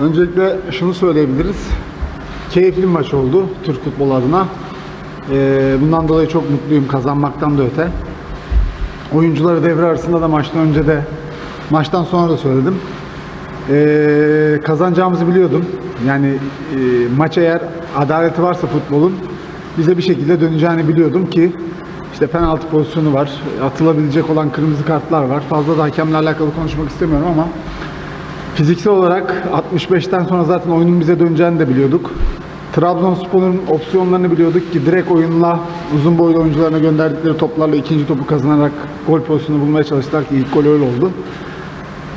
Öncelikle şunu söyleyebiliriz. Keyifli maç oldu Türk futbolu adına. Ee, bundan dolayı çok mutluyum kazanmaktan da öte. Oyuncuları devre arasında da maçtan önce de maçtan sonra da söyledim. Ee, kazanacağımızı biliyordum. Yani e, maç eğer adaleti varsa futbolun bize bir şekilde döneceğini biliyordum ki işte penaltı pozisyonu var, atılabilecek olan kırmızı kartlar var. Fazla da hakemle alakalı konuşmak istemiyorum ama Fiziksel olarak 65'ten sonra zaten oyunun bize döneceğini de biliyorduk. Trabzonspor'un opsiyonlarını biliyorduk ki direkt oyunla uzun boylu oyuncularına gönderdikleri toplarla ikinci topu kazanarak gol pozisyonu bulmaya çalıştılar ki ilk gol öyle oldu.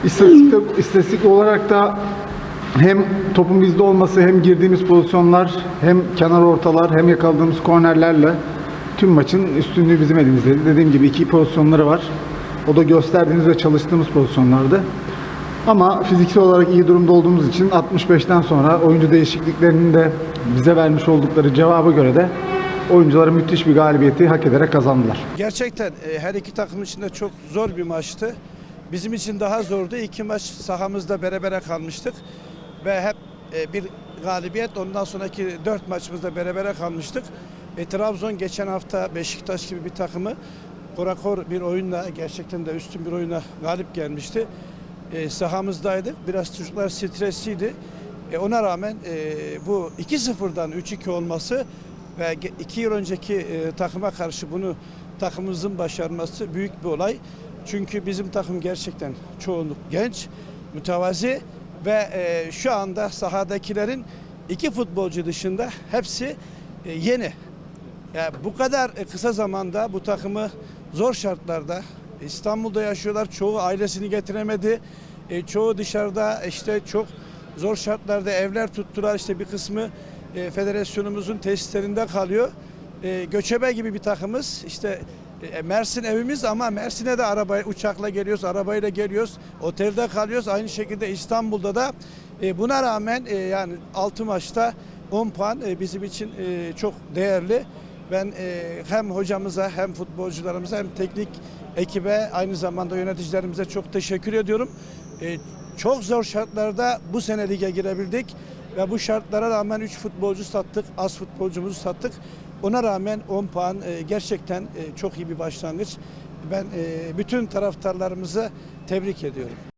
İstatistik, istatistik olarak da hem topun bizde olması hem girdiğimiz pozisyonlar hem kenar ortalar hem yakaladığımız kornerlerle tüm maçın üstünlüğü bizim elimizdeydi. Dediğim gibi iki pozisyonları var. O da gösterdiğimiz ve çalıştığımız pozisyonlardı. Ama fiziksel olarak iyi durumda olduğumuz için 65'ten sonra oyuncu değişikliklerinin de bize vermiş oldukları cevaba göre de oyuncuların müthiş bir galibiyeti hak ederek kazandılar. Gerçekten e, her iki takım için de çok zor bir maçtı. Bizim için daha zordu. İki maç sahamızda berabere kalmıştık. Ve hep e, bir galibiyet. Ondan sonraki dört maçımızda berabere kalmıştık. E, Trabzon geçen hafta Beşiktaş gibi bir takımı korakor bir oyunla gerçekten de üstün bir oyuna galip gelmişti. E, sahamızdaydık. Biraz çocuklar stresliydi. E, ona rağmen e, bu 2-0'dan 3-2 olması ve ge- iki yıl önceki e, takıma karşı bunu takımımızın başarması büyük bir olay. Çünkü bizim takım gerçekten çoğunluk genç, mütevazi ve e, şu anda sahadakilerin iki futbolcu dışında hepsi e, yeni. Yani bu kadar e, kısa zamanda bu takımı zor şartlarda İstanbul'da yaşıyorlar. Çoğu ailesini getiremedi. E, çoğu dışarıda işte çok zor şartlarda evler tuttular. İşte bir kısmı e, federasyonumuzun tesislerinde kalıyor. E, göçebe gibi bir takımız. İşte e, Mersin evimiz ama Mersin'e de arabaya uçakla geliyoruz, arabayla geliyoruz. Otelde kalıyoruz. Aynı şekilde İstanbul'da da e, buna rağmen e, yani 6 maçta 10 puan e, bizim için e, çok değerli. Ben e, hem hocamıza hem futbolcularımıza hem teknik ekibe aynı zamanda yöneticilerimize çok teşekkür ediyorum. E, çok zor şartlarda bu sene lige girebildik ve bu şartlara rağmen 3 futbolcu sattık, az futbolcumuzu sattık. Ona rağmen 10 puan e, gerçekten e, çok iyi bir başlangıç. Ben e, bütün taraftarlarımızı tebrik ediyorum.